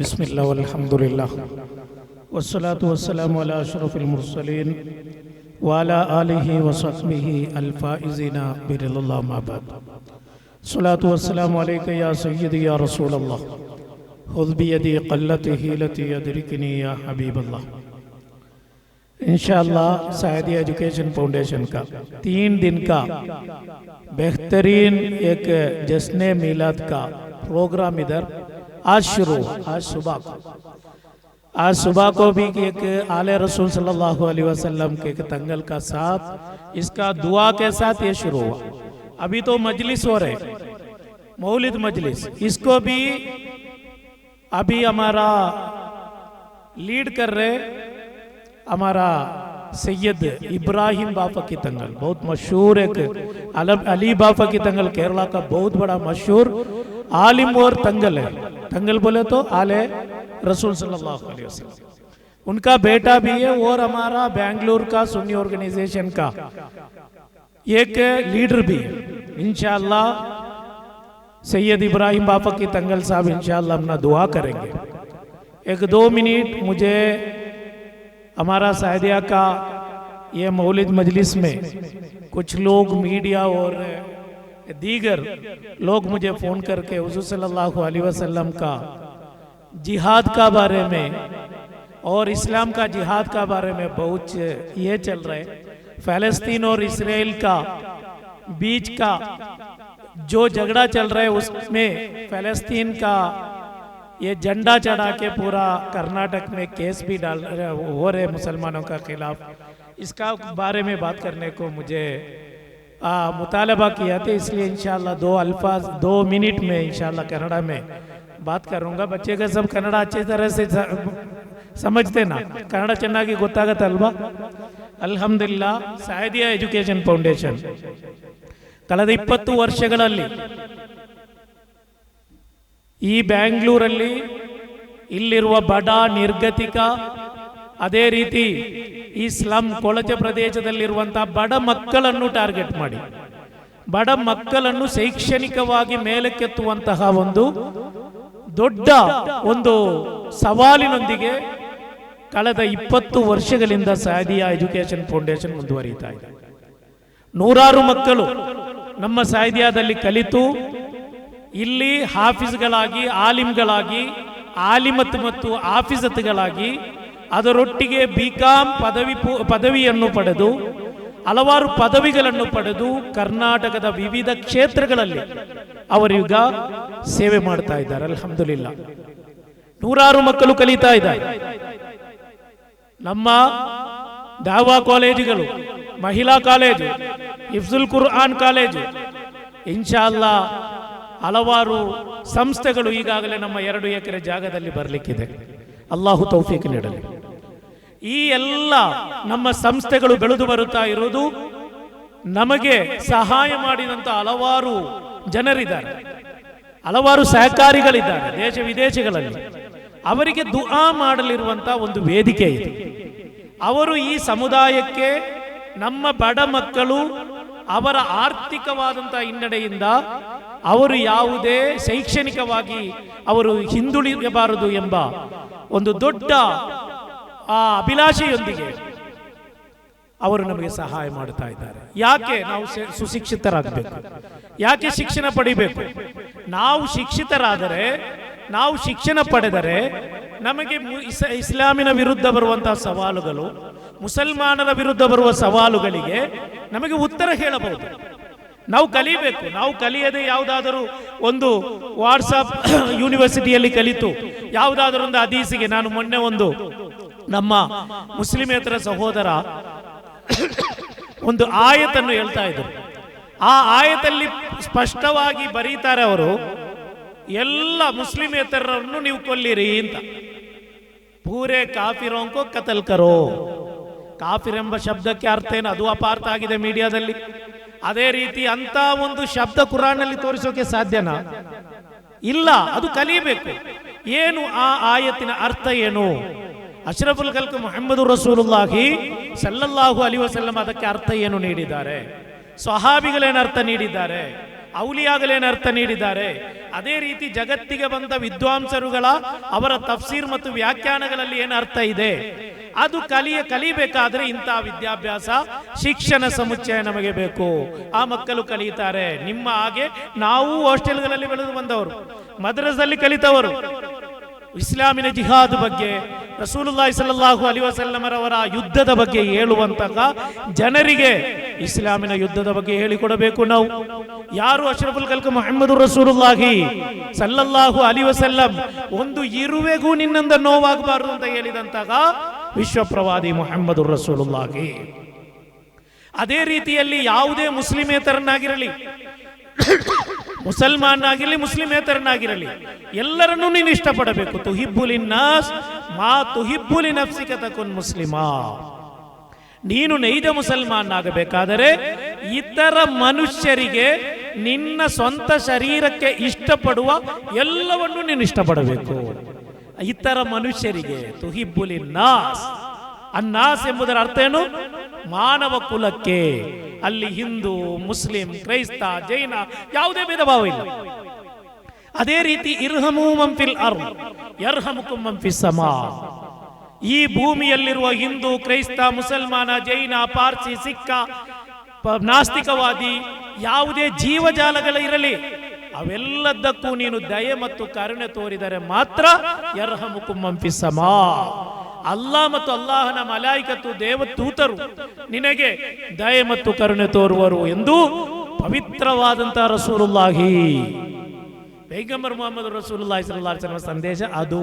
بسم اللہ والحمد للہ. والصلاة والسلام علی شرف المرسلین وعلى آلہ وصحبہ الفائزین برل اللہ مابد صلاة والسلام علیکہ یا سیدی یا رسول اللہ. خذ بیدی قلت حیلتی ادرکنی یا حبیب اللہ. انشاءاللہ سعیدی ایڈوکیشن فاؤنڈیشن کا تین دن کا بہترین ایک جشن میلاد کا پروگرام ادھر آج شروع، آج صبح کو۔ آج صبح کو بھی ایک آل رسول صلی اللہ علیہ وسلم کے تنگل کا ساتھ، اس کا دعا کے ساتھ یہ شروع ہوا۔ ابھی تو مجلس ہو رہے، مولد مجلس۔ اس کو بھی ابھی ہمارا لیڈ کر رہے، ہمارا سید ابراہیم بافا کی تنگل۔ بہت مشہور ایک علی بافا کی تنگل، کیرلا کا بہت بڑا مشہور عالم اور تنگل ہے۔ ٹھنگل بولے تو آل رسول صلی اللہ علیہ وسلم۔ ان کا بیٹا بھی ہے، اور ہمارا بینگلور کا سنی ارگنیزیشن کا۔ ایک لیڈر بھی ہے۔ انشاءاللہ سید ابراہیم باپا کی تنگل صاحب انشاءاللہ ہم دعا کریں گے۔ ایک دو منیٹ مجھے ہمارا سعیدیہ کا یہ مولد مجلس میں کچھ لوگ میڈیا اور کہ دیگر لوگ مجھے فون کر کے حضور صلی اللہ علیہ وسلم کا جہاد کا بارے میں اور اسلام کا جہاد کا بارے میں بہت یہ چل رہے فلسطین اور اسرائیل کا بیچ کا جو جھگڑا چل رہا ہے، اس میں فلسطین کا یہ جھنڈا چڑھا کے پورا کرناٹک میں کیس بھی ڈال ہو رہے مسلمانوں کا خلاف۔ اس کا بارے میں بات کرنے کو مجھے मुतालबा किया था इसलिए इंशाल्लाह दो अल्फाज दो मिनट में इंशाल्लाह कन्नड़ा में बात करूंगा बच्चे का सब कन्नड़ा अच्छी तरह से समझते ना ಕನ್ನಡ ಚೆನ್ನಾಗಿ ಗೊತ್ತಾಗತ್ತಲ್ವಾ ಅಲ್ಹಮ್ದುಲಿಲ್ಲಾ ಸಾಯದಿಯಾ ಎಜುಕೇಶನ್ ಫೌಂಡೇಶನ್ ಕಳೆದ ಇಪ್ಪತ್ತು ವರ್ಷಗಳಲ್ಲಿ ಈ ಬ್ಯಾಂಗ್ಳೂರಲ್ಲಿ ಇಲ್ಲಿರುವ ಬಡ ನಿರ್ಗತಿಕ ಅದೇ ರೀತಿ ಈ ಸ್ಲಂ ಕೊಳಚೆ ಪ್ರದೇಶದಲ್ಲಿರುವಂತಹ ಬಡ ಮಕ್ಕಳನ್ನು ಟಾರ್ಗೆಟ್ ಮಾಡಿ. ಬಡ ಮಕ್ಕಳನ್ನು ಶೈಕ್ಷಣಿಕವಾಗಿ ಮೇಲಕ್ಕೆತ್ತುವಂತಹ ಒಂದು ದೊಡ್ಡ ಒಂದು ಸವಾಲಿನೊಂದಿಗೆ ಕಳೆದ ಇಪ್ಪತ್ತು ವರ್ಷಗಳಿಂದ ಸಾದಿಯಾ ಎಜುಕೇಶನ್ ಫೌಂಡೇಶನ್ ಮುಂದುವರಿಯುತ್ತಾ ಇದೆ. ನೂರಾರು ಮಕ್ಕಳು ನಮ್ಮ ಸಾಹಿತ್ಯದಲ್ಲಿ ಕಲಿತು, ಇಲ್ಲಿ ಹಾಫೀಸ್ಗಳಾಗಿ, ಆಲಿಮ್ಗಳಾಗಿ, ಆಲಿಮತ್ ಮತ್ತು ಆಫೀಸತ್ಗಳಾಗಿ ಅದರೊಟ್ಟಿಗೆ ಬಿ ಕಾಮ್ ಪದವಿ ಪದವಿಯನ್ನು ಪಡೆದು, ಹಲವಾರು ಪದವಿಗಳನ್ನು ಪಡೆದು ಕರ್ನಾಟಕದ ವಿವಿಧ ಕ್ಷೇತ್ರಗಳಲ್ಲಿ ಅವರೀಗ ಸೇವೆ ಮಾಡ್ತಾ ಇದ್ದಾರೆ. ಅಲ್ಹಮ್ದುಲಿಲ್ಲ. ನೂರಾರು ಮಕ್ಕಳು ಕಲಿತಾ ಇದ್ದಾರೆ. ನಮ್ಮ ದಾವಾ ಕಾಲೇಜುಗಳು, ಮಹಿಳಾ ಕಾಲೇಜು ಇಫ್ಜುಲ್ ಕುರ್ಆನ್ ಕಾಲೇಜು ಇನ್ಶಾಲ್ಲಾ ಹಲವಾರು ಸಂಸ್ಥೆಗಳು ಈಗಾಗಲೇ ನಮ್ಮ ಎರಡು ಎಕರೆ ಜಾಗದಲ್ಲಿ ಬರಲಿಕ್ಕಿದೆ. ಅಲ್ಲಾಹು ತೌಫೀಕ್ ನೀಡಲಿ. ಈ ಎಲ್ಲ ನಮ್ಮ ಸಂಸ್ಥೆಗಳು ಬೆಳೆದು ಬರುತ್ತಾ ಇರುವುದು ನಮಗೆ ಸಹಾಯ ಮಾಡಿದಂತ ಹಲವಾರು ಜನರಿದ್ದಾರೆ. ಹಲವಾರು ಸಹಕಾರಿಗಳಿದ್ದಾರೆ ದೇಶ ವಿದೇಶಗಳಲ್ಲಿ. ಅವರಿಗೆ ದುಆ ಮಾಡಲಿರುವಂಥ ಒಂದು ವೇದಿಕೆ ಇದೆ. ಅವರು ಈ ಸಮುದಾಯಕ್ಕೆ ನಮ್ಮ ಬಡ ಮಕ್ಕಳು ಅವರ ಆರ್ಥಿಕವಾದಂಥ ಹಿನ್ನಡೆಯಿಂದ ಅವರು ಯಾವುದೇ ಶೈಕ್ಷಣಿಕವಾಗಿ ಅವರು ಹಿಂದುಳಿಯಬಾರದು ಎಂಬ ಒಂದು ದೊಡ್ಡ ಆ ಅಭಿಲಾಷೆಯೊಂದಿಗೆ ಅವರು ನಮಗೆ ಸಹಾಯ ಮಾಡ್ತಾ ಇದ್ದಾರೆ. ಯಾಕೆ ನಾವು ಸುಶಿಕ್ಷಿತರಾಗಬೇಕು? ಯಾಕೆ ಶಿಕ್ಷಣ ಪಡಿಬೇಕು? ನಾವು ಶಿಕ್ಷಿತರಾದರೆ, ನಾವು ಶಿಕ್ಷಣ ಪಡೆದರೆ ನಮಗೆ ಇಸ್ಲಾಮಿನ ವಿರುದ್ಧ ಬರುವಂತಹ ಸವಾಲುಗಳು, ಮುಸಲ್ಮಾನರ ವಿರುದ್ಧ ಬರುವ ಸವಾಲುಗಳಿಗೆ ನಮಗೆ ಉತ್ತರ ಹೇಳಬಹುದು. ನಾವು ಕಲಿಬೇಕು. ನಾವು ಕಲಿಯದೆ ಯಾವುದಾದರೂ ಒಂದು ವಾಟ್ಸಪ್ ಯೂನಿವರ್ಸಿಟಿಯಲ್ಲಿ ಕಲಿತು, ಯಾವುದಾದರೂ ಒಂದು ಅದೀಸಿಗೆ ನಾನು ಮೊನ್ನೆ ಒಂದು ನಮ್ಮ ಮುಸ್ಲಿಮೇತರ ಸಹೋದರ ಒಂದು ಆಯತನ್ನು ಹೇಳ್ತಾ ಇದ್ರು. ಆ ಆಯತಲ್ಲಿ ಸ್ಪಷ್ಟವಾಗಿ ಬರೀತಾರೆ ಅವರು, ಎಲ್ಲ ಮುಸ್ಲಿಮೇತರರನ್ನು ನೀವು ಕೊಲ್ಲಿರಿ ಅಂತ. ಪೂರೆ ಕಾಫಿರೋಂಕೋ ಕತಲ್ಕರೋ ಕಾಫಿರ್ ಎಂಬ ಶಬ್ದಕ್ಕೆ ಅರ್ಥ ಏನು? ಅದು ಅಪಾರ್ಥ ಆಗಿದೆ ಮೀಡಿಯಾದಲ್ಲಿ. ಅದೇ ರೀತಿ ಅಂತ ಒಂದು ಶಬ್ದ ಕುರಾನಲ್ಲಿ ತೋರಿಸೋಕೆ ಸಾಧ್ಯನಾ? ಇಲ್ಲ, ಅದು ಕಲಿಯಬೇಕು. ಏನು ಆ ಆಯತ್ತಿನ ಅರ್ಥ ಏನು? ಅಶ್ರಫುಲ್ ಕಲ್ಕ ಮೊಹಮ್ಮದ್ ರಸೂಲುಲ್ಲಾಹಿ ಸಲ್ಲಲ್ಲಾಹು ಅಲಿ ವಸಲ್ಲಂ ಅದಕ್ಕೆ ಅರ್ಥ ಏನು ನೀಡಿದ್ದಾರೆ? ಸ್ವಹಾಬಿಗಳೇನು ಅರ್ಥ ನೀಡಿದ್ದಾರೆ? ಔಲಿಯಾಗಲೇನು ಅರ್ಥ ನೀಡಿದ್ದಾರೆ? ಅದೇ ರೀತಿ ಜಗತ್ತಿಗೆ ಬಂದ ವಿದ್ವಾಂಸರುಗಳ ಅವರ ತಫ್ಸೀರ್ ಮತ್ತು ವ್ಯಾಖ್ಯಾನಗಳಲ್ಲಿ ಏನು ಅರ್ಥ ಇದೆ? ಅದು ಕಲಿಯ ಕಲಿಬೇಕಾದ್ರೆ ಇಂತಹ ವಿದ್ಯಾಭ್ಯಾಸ ಶಿಕ್ಷಣ ಸಮುಚ್ಚಯ ನಮಗೆ ಬೇಕು. ಆ ಮಕ್ಕಳು ಕಲಿಯುತ್ತಾರೆ ನಿಮ್ಮ ಹಾಗೆ ನಾವು ಹಾಸ್ಟೆಲ್ಗಳಲ್ಲಿ ಬೆಳೆದು ಬಂದವರು, ಮದ್ರಸಲ್ಲಿ ಕಲಿತವರು. ಇಸ್ಲಾಮಿನ ಜಿಹಾದ್ ಬಗ್ಗೆ, ರಸೂಲುಲ್ಲಾಹಿ ಸಲ್ಲಲ್ಲಾಹು ಅಲಿ ವಸಲ್ಲಮರವರ ಯುದ್ಧದ ಬಗ್ಗೆ ಹೇಳುವಂತಹ ಜನರಿಗೆ ಇಸ್ಲಾಮಿನ ಯುದ್ಧದ ಬಗ್ಗೆ ಹೇಳಿಕೊಡಬೇಕು ನಾವು. ಯಾರು ಅಶ್ರಫುಲ್ ಕಲ್ಕ ಮೊಹಮ್ಮದ್ ರಸೂಲುಲ್ಲಾಹಿ ಸಲ್ಲಲ್ಲಾಹು ಅಲಿ ವಸಲ್ಲಂ, ಒಂದು ಇರುವೆಗೂ ನಿನ್ನಿಂದ ನೋವಾಗಬಾರದು ಅಂತ ಹೇಳಿದಂತಹ ವಿಶ್ವಪ್ರವಾದಿ ಮೊಹಮ್ಮದ್ ರಸೂಲುಲ್ಲಾಗಿ ಅದೇ ರೀತಿಯಲ್ಲಿ ಯಾವುದೇ ಮುಸ್ಲಿಮೇತರನ್ನಾಗಿರಲಿ ಮುಸಲ್ಮಾನ್ ಆಗಿರಲಿ ಮುಸ್ಲಿಮೇತರನ್ನಾಗಿರಲಿ, ಎಲ್ಲರನ್ನೂ ನೀನು ಇಷ್ಟಪಡಬೇಕು. ತುಹಿಬ್ಬುಲಿನ್ನ ಮಾ ತುಹಿಬ್ಬುಲಿ ನಫ್ಸಿಕ ತಕುನ್ ಮುಸ್ಲಿಮಾ. ನೀನು ನೈಜ ಮುಸಲ್ಮಾನ್ ಆಗಬೇಕಾದರೆ ಇತರ ಮನುಷ್ಯರಿಗೆ ನಿನ್ನ ಸ್ವಂತ ಶರೀರಕ್ಕೆ ಇಷ್ಟಪಡುವ ಎಲ್ಲವನ್ನೂ ನೀನು ಇಷ್ಟಪಡಬೇಕು. ಇತರ ಮನುಷ್ಯರಿಗೆ ತುಹಿಬ್ಬುಲಿ ನಾಸ್, ಅನ್ನಾಸ್ ಎಂಬುದರ ಅರ್ಥ ಏನು? ಮಾನವ ಕುಲಕ್ಕೆ ಅಲ್ಲಿ ಹಿಂದೂ, ಮುಸ್ಲಿಂ, ಕ್ರೈಸ್ತ, ಜೈನ ಯಾವುದೇ ಭೇದ ಭಾವ ಇಲ್ಲ. ಅದೇ ರೀತಿ ಇರ್ಹಮು ಮಂಫಿಲ್ ಅರ್ ಯರ್ಹಮುಕುಂ ಮಂಫಿ ಸಮಾ. ಈ ಭೂಮಿಯಲ್ಲಿರುವ ಹಿಂದೂ, ಕ್ರೈಸ್ತ, ಮುಸಲ್ಮಾನ, ಜೈನ, ಪಾರ್ಸಿ, ಸಿಕ್ಕ ನಾಸ್ತಿಕವಾದಿ ಯಾವುದೇ ಜೀವಜಾಲಗಳ ಇರಲಿ ಅವೆಲ್ಲದಕ್ಕೂ ನೀನು ದಯೆ ಮತ್ತು ಕರುಣೆ ತೋರಿದರೆ ಮಾತ್ರ ಯರ್ಹಮು ಮಂಫಿ ಸಮಾ. ಅಲ್ಲಾ ಮತ್ತು ಅಲ್ಲಾಹನ ಮಲಾಯಿಕತ್ತು ದೇವತೂತರು ನಿನಗೆ ದಯೆ ಮತ್ತು ಕರುಣೆ ತೋರುವರು ಎಂದು ಪವಿತ್ರವಾದಂತಹ ರಸೂಲುಲ್ಲಾಹಿ. ಪೈಗಂಬರ್ ಮೊಹಮ್ಮದ್ ರಸೂಲುಲ್ಲಾಹಿ ವಸಲ್ಲಂ ಸಂದೇಶ ಅದು.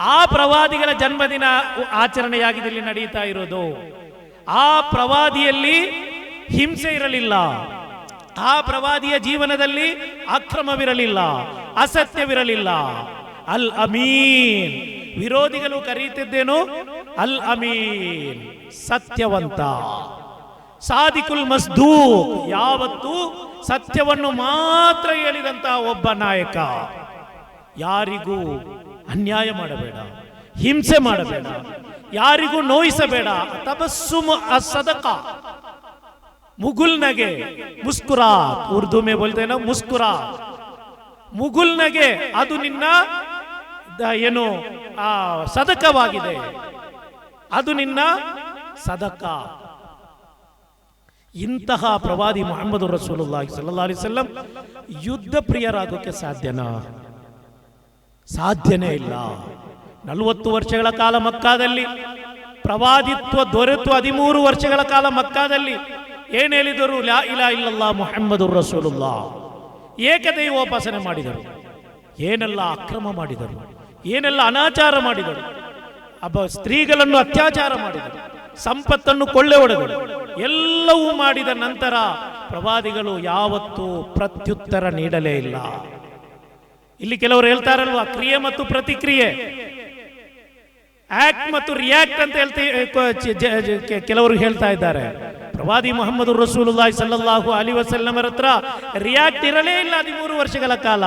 ಆ ಪ್ರವಾದಿಗಳ ಜನ್ಮದಿನ ಆಚರಣೆಯಾಗಿದೆ ಇಲ್ಲಿ ನಡೀತಾ ಇರೋದು. ಆ ಪ್ರವಾದಿಯಲ್ಲಿ ಹಿಂಸೆ ಇರಲಿಲ್ಲ. ಆ ಪ್ರವಾದಿಯ ಜೀವನದಲ್ಲಿ ಅಕ್ರಮವಿರಲಿಲ್ಲ, ಅಸತ್ಯವಿರಲಿಲ್ಲ. ಅಲ್ ಅಮೀನ್. ವಿರೋಧಿಗಳು ಕರೆಯುತ್ತಿದ್ದೇನು? ಅಲ್ ಅಮೀನ್. ಸತ್ಯವಂತ. ಸಾದಿಕುಲ್ ಮಸ್ದೂ ಯಾವತ್ತೂ ಸತ್ಯವನ್ನು ಮಾತ್ರ ಹೇಳಿದಂತಹ ಒಬ್ಬ ನಾಯಕ. ಯಾರಿಗೂ ಅನ್ಯಾಯ ಮಾಡಬೇಡ, ಹಿಂಸೆ ಮಾಡಬೇಡ, ಯಾರಿಗೂ ನೋಯಿಸಬೇಡ. ತಬಸ್ಸುಮ ಅಸದಕ ಮುಗುಲ್ನಗೆ ಮುಸ್ಕುರಾ ಉರ್ದು ಮೇ ಬೋಲ್ತೆ ನಾ ಮುಸ್ಕುರಾ ಮುಗುಲ್ನಗೆ ಅದು ನಿನ್ನ ಏನು, ಆ, ಸದಕವಾಗಿದೆ. ಅದು ನಿನ್ನ ಸದಕ. ಇಂತಹ ಪ್ರವಾದಿ ಮೊಹಮ್ಮದ್ ರಸೂಲುಲ್ಲಾಹಿ ಸಲ್ಲಾ ವಸಲ್ಲಂ ಯುದ್ಧ ಪ್ರಿಯರಾಗೋಕ್ಕೆ ಸಾಧ್ಯನಾ? ಸಾಧ್ಯನೇ ಇಲ್ಲ. ನಲವತ್ತು ವರ್ಷಗಳ ಕಾಲ ಮಕ್ಕಾದಲ್ಲಿ, ಪ್ರವಾದಿತ್ವ ದೊರೆತು ಹದಿಮೂರು ವರ್ಷಗಳ ಕಾಲ ಮಕ್ಕಾದಲ್ಲಿ ಏನ್ ಹೇಳಿದರು? ಲಾ ಇಲಾ ಇಲ್ಲಲ್ಲಾ ಮೊಹಮ್ಮದ್ ರಸೂಲುಲ್ಲಾ ಏಕದೈವೋಪಾಸನೆ ಮಾಡಿದರು. ಏನೆಲ್ಲ ಅಕ್ರಮ ಮಾಡಿದರು? ಏನೆಲ್ಲ ಅನಾಚಾರ ಮಾಡಿದರು? ಅಬ್ಬ, ಸ್ತ್ರೀಗಳನ್ನು ಅತ್ಯಾಚಾರ ಮಾಡಿದರು. ಸಂಪತ್ತನ್ನು ಕೊಳ್ಳೆ ಹೊಡೆದರು. ಎಲ್ಲವೂ ಮಾಡಿದ ನಂತರ ಪ್ರವಾದಿಗಳು ಯಾವತ್ತೂ ಪ್ರತ್ಯುತ್ತರ ನೀಡಲೇ ಇಲ್ಲ. ಇಲ್ಲಿ ಕೆಲವರು ಹೇಳ್ತಾರಲ್ವಾ, ಕ್ರಿಯೆ ಮತ್ತು ಪ್ರತಿಕ್ರಿಯೆ. ಆಕ್ಟ್ ಮತ್ತು ರಿಯಾಕ್ಟ್ ಅಂತ ಹೇಳ್ತಿ ಕೆಲವರು ಹೇಳ್ತಾ ಇದ್ದಾರೆ. ಪ್ರವಾದಿ ಮೊಹಮ್ಮದ್ ರಸೂಲುಲ್ಲಾಹಿ ಸಲ್ಲಲ್ಲಾಹು ಅಲಿ ವಸಲ್ಲಮರ ಹತ್ರ ರಿಯಾಕ್ಟ್ ಇರಲೇ ಇಲ್ಲ ಹದಿಮೂರು ವರ್ಷಗಳ ಕಾಲ.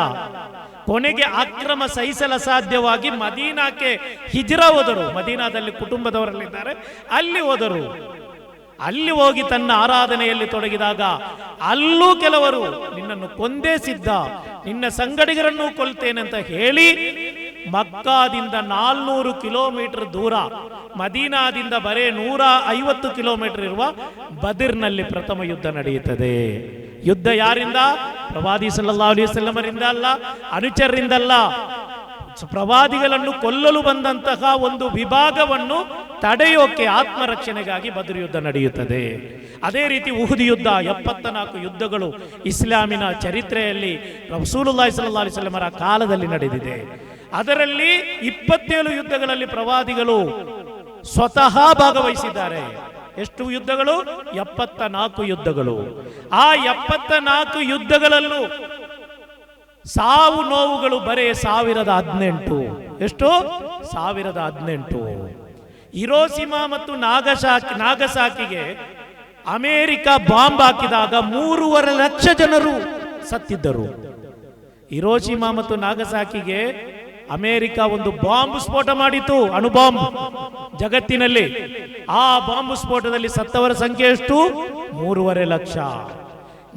ಕೊನೆಗೆ ಅಕ್ರಮ ಸಹಿಸಲ ಸಾಧ್ಯವಾಗಿ ಮದೀನಾಕ್ಕೆ ಹಿಜ್ರಾ ಹೋದರು. ಮದೀನಾದಲ್ಲಿ ಕುಟುಂಬದವರಲ್ಲಿದ್ದಾರೆ. ಅಲ್ಲಿ ಹೋದರು. ಅಲ್ಲಿ ಹೋಗಿ ತನ್ನ ಆರಾಧನೆಯಲ್ಲಿ ತೊಡಗಿದಾಗ ಅಲ್ಲೂ ಕೆಲವರು ನಿನ್ನನ್ನು ಕೊಂದೇ ಸಿದ್ಧ. ನಿನ್ನ ಸಂಗಡಿಗರನ್ನು ಕೊಲ್ತೇನೆ ಅಂತ ಹೇಳಿ ಮಕ್ಕಾದಿಂದ ನಾಲ್ನೂರು ಕಿಲೋಮೀಟರ್ ದೂರ, ಮದೀನಾದಿಂದ ಬರೇ ನೂರ ಐವತ್ತು ಕಿಲೋಮೀಟರ್ ಇರುವ ಬದಿರ್ನಲ್ಲಿ ಪ್ರಥಮ ಯುದ್ಧ ನಡೆಯುತ್ತದೆ. ಯುದ್ಧ ಯಾರಿಂದ? ಪ್ರವಾದಿ ಸಲ್ಲಲ್ಲಾಹು ಅಲೈಹಿ ವಸಲ್ಲಮರಿಂದ ಅಲ್ಲ ಅನುಚರರಿಂದಲ್ಲ ಪ್ರವಾದಿಗಳನ್ನು ಕೊಲ್ಲಲು ಬಂದಂತಹ ಒಂದು ವಿಭಾಗವನ್ನು ತಡೆಯೋಕೆ ಆತ್ಮರಕ್ಷಣೆಗಾಗಿ ಬದ್ರ್ ಯುದ್ಧ ನಡೆಯುತ್ತದೆ. ಅದೇ ರೀತಿ ಉಹುದ್ ಯುದ್ಧ ಎಪ್ಪತ್ತ ನಾಲ್ಕು ಯುದ್ಧಗಳು ಇಸ್ಲಾಮಿನ ಚರಿತ್ರೆಯಲ್ಲಿ ರಸೂಲುಲ್ಲಾಹಿ ಸಲ್ಲಾ ಅಲೈಹಿ ವಸಲ್ಲಮರ ಕಾಲದಲ್ಲಿ ನಡೆದಿದೆ. ಅದರಲ್ಲಿ ಇಪ್ಪತ್ತೇಳು ಯುದ್ಧಗಳಲ್ಲಿ ಪ್ರವಾದಿಗಳು ಸ್ವತಃ ಭಾಗವಹಿಸಿದ್ದಾರೆ. ಎಷ್ಟು ಯುದ್ಧಗಳು? ಎಪ್ಪತ್ತ ನಾಲ್ಕು ಯುದ್ಧಗಳು. ಆ ಎಪ್ಪತ್ತ ನಾಲ್ಕು ಯುದ್ಧಗಳಲ್ಲೂ ಸಾವು ನೋವುಗಳು ಬರೇ ಸಾವಿರದ ಹದಿನೆಂಟು. ಎಷ್ಟು? ಸಾವಿರದ ಹದಿನೆಂಟು. ಇರೋಸಿಮಾ ಮತ್ತು ನಾಗಸಾಕಿ, ನಾಗಸಾಕಿಗೆ ಅಮೆರಿಕ ಬಾಂಬ್ ಹಾಕಿದಾಗ ಮೂರುವರೆ ಲಕ್ಷ ಜನರು ಸತ್ತಿದ್ದರು. ಇರೋಸಿಮಾ ಮತ್ತು ನಾಗಸಾಕಿಗೆ ಅಮೇರಿಕ ಒಂದು ಬಾಂಬ್ ಸ್ಫೋಟ ಮಾಡಿತು ಅಣುಬಾಂಬ್ ಜಗತ್ತಿನಲ್ಲಿ ಆ ಬಾಂಬ್ ಸ್ಫೋಟದಲ್ಲಿ ಸತ್ತವರ ಸಂಖ್ಯೆ ಎಷ್ಟು? ಮೂರುವರೆ ಲಕ್ಷ.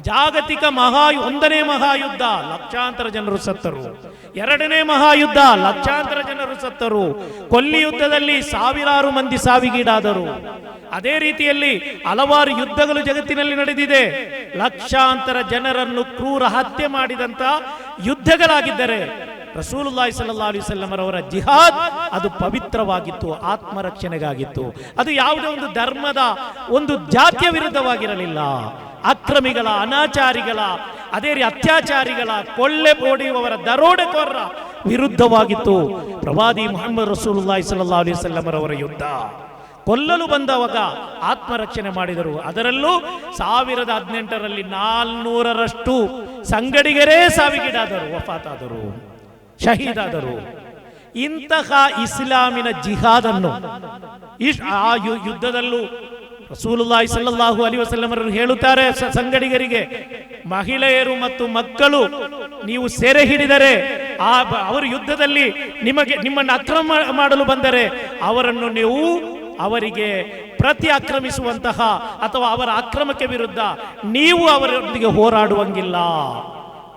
ಜಾಗತಿಕ ಮಹಾ ಒಂದನೇ ಮಹಾಯುದ್ಧ, ಲಕ್ಷಾಂತರ ಜನರು ಸತ್ತರು. ಎರಡನೇ ಮಹಾಯುದ್ಧ, ಲಕ್ಷಾಂತರ ಜನರು ಸತ್ತರು. ಕೊಲ್ಲಿ ಯುದ್ಧದಲ್ಲಿ ಸಾವಿರಾರು ಮಂದಿ ಸಾವಿಗೀಡಾದರು. ಅದೇ ರೀತಿಯಲ್ಲಿ ಹಲವಾರು ಯುದ್ಧಗಳು ಜಗತ್ತಿನಲ್ಲಿ ನಡೆದಿದೆ. ಲಕ್ಷಾಂತರ ಜನರನ್ನು ಕ್ರೂರ ಹತ್ಯೆ ಮಾಡಿದಂತ ಯುದ್ಧಗಳಾಗಿದ್ದರೆ ರಸೂಲುಲ್ಲಾಹಿ ವಸಲ್ಲಂ ಅವರ ಜಿಹಾದ್ ಅದು ಪವಿತ್ರವಾಗಿತ್ತು, ಆತ್ಮರಕ್ಷಣೆಗಾಗಿತ್ತು. ಅದು ಯಾವುದೇ ಒಂದು ಧರ್ಮದ ಒಂದು ಜಾತಿಯ ವಿರುದ್ಧವಾಗಿರಲಿಲ್ಲ. ಅಕ್ರಮಿಗಳ, ಅನಾಚಾರಿಗಳ, ಅದೇ ರೀತಿ ಅತ್ಯಾಚಾರಿಗಳ, ಕೊಳ್ಳೆ ಬೋಡಿಯುವವರ ದರೋಡೆಕೋರರ ವಿರುದ್ಧವಾಗಿತ್ತು. ಪ್ರವಾದಿ ಮೊಹಮ್ಮದ್ ರಸೂಲುಲ್ಲಾಹಿ ಸಲ್ಲಲ್ಲಾಹು ಅಲೈಹಿ ವಸಲ್ಲಂ ಅವರ ಯುದ್ಧ. ಕೊಲ್ಲಲು ಬಂದವಾಗ ಆತ್ಮರಕ್ಷಣೆ ಮಾಡಿದರು. ಅದರಲ್ಲೂ ಸಾವಿರದ ಹದಿನೆಂಟರಲ್ಲಿ ನಾಲ್ನೂರರಷ್ಟು ಸಂಗಡಿಗರೇ ಸಾವಿಗೀಡಾದರು, ವಫಾತಾದರು. ಶಹೀದಾದರು. ಇಂತಹ ಇಸ್ಲಾಮಿನ ಜಿಹಾದನ್ನು ಇಶ್- ಆ ಯುದ್ಧದಲ್ಲೂ ರಸೂಲುಲ್ಲಾಹಿ ಸಲ್ಲಲ್ಲಾಹು ಅಲಿ ವಸಲ್ಲಮರನ್ನು ಹೇಳುತ್ತಾರೆ ಸಂಗಡಿಗರಿಗೆ, ಮಹಿಳೆಯರು ಮತ್ತು ಮಕ್ಕಳು ನೀವು ಸೆರೆ ಹಿಡಿದರೆ ಆ ಅವರು ಯುದ್ಧದಲ್ಲಿ ನಿಮಗೆ ನಿಮ್ಮನ್ನು ಅಕ್ರಮ ಮಾಡಲು ಬಂದರೆ ಅವರನ್ನು ನೀವು ಅವರಿಗೆ ಪ್ರತಿ ಆಕ್ರಮಿಸುವಂತಹ ಅಥವಾ ಅವರ ಅಕ್ರಮಕ್ಕೆ ವಿರುದ್ಧ ನೀವು ಅವರೊಂದಿಗೆ ಹೋರಾಡುವಂಗಿಲ್ಲ.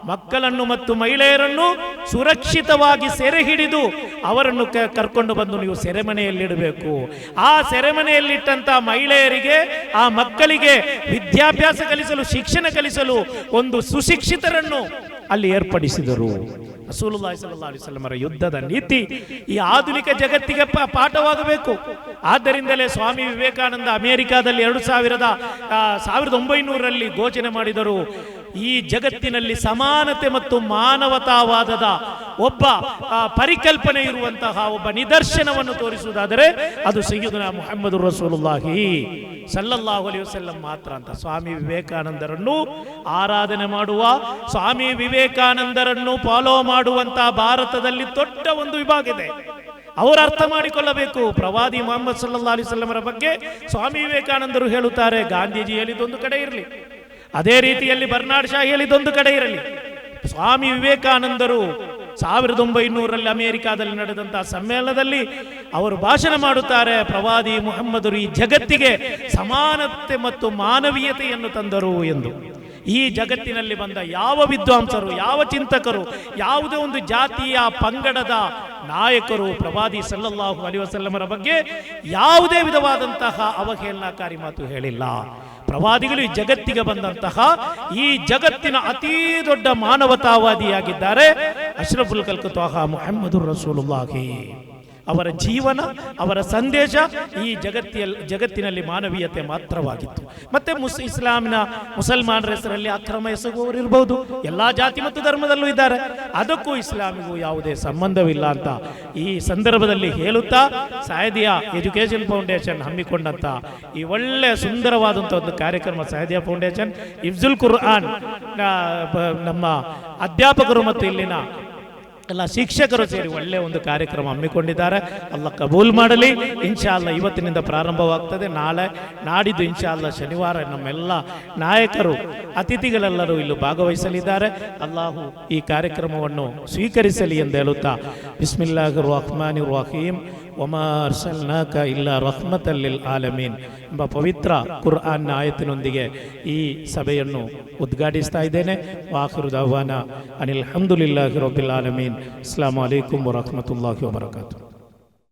ಮಕ್ಕಳನ್ನು ಮತ್ತು ಮಹಿಳೆಯರನ್ನು ಸುರಕ್ಷಿತವಾಗಿ ಸೆರೆ ಹಿಡಿದು ಅವರನ್ನು ಕರ್ಕೊಂಡು ಬಂದು ನೀವು ಸೆರೆಮನೆಯಲ್ಲಿಡಬೇಕು. ಆ ಸೆರೆಮನೆಯಲ್ಲಿಟ್ಟಂಥ ಮಹಿಳೆಯರಿಗೆ, ಆ ಮಕ್ಕಳಿಗೆ ವಿದ್ಯಾಭ್ಯಾಸ ಕಲಿಸಲು, ಶಿಕ್ಷಣ ಕಲಿಸಲು ಒಂದು ಸುಶಿಕ್ಷಿತರನ್ನು ಅಲ್ಲಿ ಏರ್ಪಡಿಸಿದರು. ರಸೂಲುಲ್ಲಾಹಿ ಸಲ್ಲಲ್ಲಾಹು ಅಲೈಹಿ ವಸಲ್ಲಮರ ಯುದ್ಧದ ನೀತಿ ಈ ಆಧುನಿಕ ಜಗತ್ತಿಗೆ ಪಾಠವಾಗಬೇಕು. ಆದ್ದರಿಂದಲೇ ಸ್ವಾಮಿ ವಿವೇಕಾನಂದ ಅಮೆರಿಕಾದಲ್ಲಿ ಎರಡು ಸಾವಿರದ ಸಾವಿರದ ಒಂಬೈನೂರರಲ್ಲಿ ಘೋಷಣೆ ಮಾಡಿದರು. ಈ ಜಗತ್ತಿನಲ್ಲಿ ಸಮಾನತೆ ಮತ್ತು ಮಾನವತಾವಾದದ ಒಬ್ಬ ಪರಿಕಲ್ಪನೆ ಇರುವಂತಹ ಒಬ್ಬ ನಿದರ್ಶನವನ್ನು ತೋರಿಸುವುದಾದರೆ ಅದು ಸೈಯದುನ ಮೊಹಮ್ಮದ್ ರಸೂಲುಲ್ಲಾಹಿ ಸಲ್ಲಲ್ಲಾಹು ಅಲೈಹಿ ವಸಲ್ಲಂ ಮಾತ್ರ ಅಂತ. ಸ್ವಾಮಿ ವಿವೇಕಾನಂದರನ್ನು ಆರಾಧನೆ ಮಾಡುವ, ಸ್ವಾಮಿ ವಿವೇಕಾನಂದರನ್ನು ಫಾಲೋ ಮಾಡುವಂತಹ ಭಾರತದಲ್ಲಿ ದೊಡ್ಡ ಒಂದು ವಿಭಾಗ ಇದೆ. ಅವರು ಅರ್ಥ ಮಾಡಿಕೊಳ್ಳಬೇಕು. ಪ್ರವಾದಿ ಮೊಹಮ್ಮದ್ ಸಲ್ಲಾ ಅಲಿಸಲ್ಲಮರ ಬಗ್ಗೆ ಸ್ವಾಮಿ ವಿವೇಕಾನಂದರು ಹೇಳುತ್ತಾರೆ, ಗಾಂಧೀಜಿ ಹೇಳಿದೊಂದು ಕಡೆ ಇರಲಿ. ಅದೇ ರೀತಿಯಲ್ಲಿ ಬರ್ನಾಡ್ ಶಾ ಹೇಳಿದೊಂದು ಕಡೆ ಇರಲಿ. ಸ್ವಾಮಿ ವಿವೇಕಾನಂದರು ಸಾವಿರದ ಒಂಬೈನೂರಲ್ಲಿ ಅಮೆರಿಕಾದಲ್ಲಿ ನಡೆದಂತಹ ಸಮ್ಮೇಳನದಲ್ಲಿ ಅವರು ಭಾಷಣ ಮಾಡುತ್ತಾರೆ, ಪ್ರವಾದಿ ಮುಹಮ್ಮದರು ಈ ಜಗತ್ತಿಗೆ ಸಮಾನತೆ ಮತ್ತು ಮಾನವೀಯತೆಯನ್ನು ತಂದರು ಎಂದು. ಈ ಜಗತ್ತಿನಲ್ಲಿ ಬಂದ ಯಾವ ವಿದ್ವಾಂಸರು, ಯಾವ ಚಿಂತಕರು, ಯಾವುದೇ ಒಂದು ಜಾತಿಯ ಪಂಗಡದ ನಾಯಕರು ಪ್ರವಾದಿ ಸಲ್ಲಲ್ಲಾಹು ಅಲಿ ವಸಲ್ಲಮರ ಬಗ್ಗೆ ಯಾವುದೇ ವಿಧವಾದಂತಹ ಅವಹೇಳನಕಾರಿ ಮಾತು ಹೇಳಿಲ್ಲ. ಪ್ರವಾದಿಗಳು ಈ ಜಗತ್ತಿಗೆ ಬಂದಂತಹ ಈ ಜಗತ್ತಿನ ಅತೀ ದೊಡ್ಡ ಮಾನವತಾವಾದಿಯಾಗಿದ್ದಾರೆ ಅಶ್ರಫುಲ್ ಕಲ್ಕತ್ವಾಹ ಮುಹಮ್ಮದುರ್ ರಸೂಲುಲ್ಲಾಹಿ. ಅವರ ಜೀವನ, ಅವರ ಸಂದೇಶ ಈ ಜಗತ್ತಿಯಲ್ಲಿ ಜಗತ್ತಿನಲ್ಲಿ ಮಾನವೀಯತೆ ಮಾತ್ರವಾಗಿತ್ತು. ಮತ್ತೆ ಮುಸ್, ಇಸ್ಲಾಮಿನ ಮುಸಲ್ಮಾನರ ಹೆಸರಲ್ಲಿ ಅಕ್ರಮ ಎಸಗುವವರು ಇರಬಹುದು ಎಲ್ಲ ಜಾತಿ ಮತ್ತು ಧರ್ಮದಲ್ಲೂ ಇದ್ದಾರೆ. ಅದಕ್ಕೂ ಇಸ್ಲಾಮಿಗೂ ಯಾವುದೇ ಸಂಬಂಧವಿಲ್ಲ ಅಂತ ಈ ಸಂದರ್ಭದಲ್ಲಿ ಹೇಳುತ್ತಾ ಸಾಯದಿಯಾ ಎಜುಕೇಶನ್ ಫೌಂಡೇಶನ್ ಹಮ್ಮಿಕೊಂಡಂತ ಈ ಒಳ್ಳೆಯ ಸುಂದರವಾದಂಥ ಒಂದು ಕಾರ್ಯಕ್ರಮ ಸಾಯದಿಯಾ ಫೌಂಡೇಶನ್ ಇಫ್ಜುಲ್ ಕುರ್ಆನ್ ನಮ್ಮ ಅಧ್ಯಾಪಕರು ಮತ್ತು ಇಲ್ಲಿನ ಎಲ್ಲ ಶಿಕ್ಷಕರು ಸೇರಿ ಒಳ್ಳೆ ಒಂದು ಕಾರ್ಯಕ್ರಮ ಹಮ್ಮಿಕೊಂಡಿದ್ದಾರೆ. ಅಲ್ಲ, ಕಬೂಲ್ ಮಾಡಲಿ. ಇನ್ಶಾ ಅಲ್ಲ ಇವತ್ತಿನಿಂದ ಪ್ರಾರಂಭವಾಗ್ತದೆ. ನಾಳೆ, ನಾಡಿದ್ದು ಇನ್ಶಾ ಅಲ್ಲ ಶನಿವಾರ ನಮ್ಮೆಲ್ಲ ನಾಯಕರು, ಅತಿಥಿಗಳೆಲ್ಲರೂ ಇಲ್ಲಿ ಭಾಗವಹಿಸಲಿದ್ದಾರೆ. ಅಲ್ಲಾಹು ಈ ಕಾರ್ಯಕ್ರಮವನ್ನು ಸ್ವೀಕರಿಸಲಿ ಎಂದು ಹೇಳುತ್ತಾ ಬಿಸ್ಮಿಲ್ಲಾಹ್ ರಹ್ಮಾನಿ ರಹೀಂ ಒಮಾ ಅರ್ಸಲ್ನಾಕ ಇಲ್ಲ ರಹ್ಮತಲ್ಲಿಲ್ ಆಲಮೀನ್ ಎಂಬ ಪವಿತ್ರ ಕುರ್ಆನ್ನ ಆಯತಿನೊಂದಿಗೆ ಈ ಸಭೆಯನ್ನು ಉದ್ಘಾಟಿಸ್ತಾ ಇದ್ದೇನೆ ವಾಖಿರು ದವಾನ ಅನಿಲ್ ಹಮ್ದುಲಿಲ್ಲಾಹಿ ರಬ್ಬಿಲ್ ಆಲಮೀನ್ ಅಸ್ಲಾಂ ವಲೈಕುಂ ವರಹಮತುಲ್ಲಾಹಿ ವಬರಕಾತು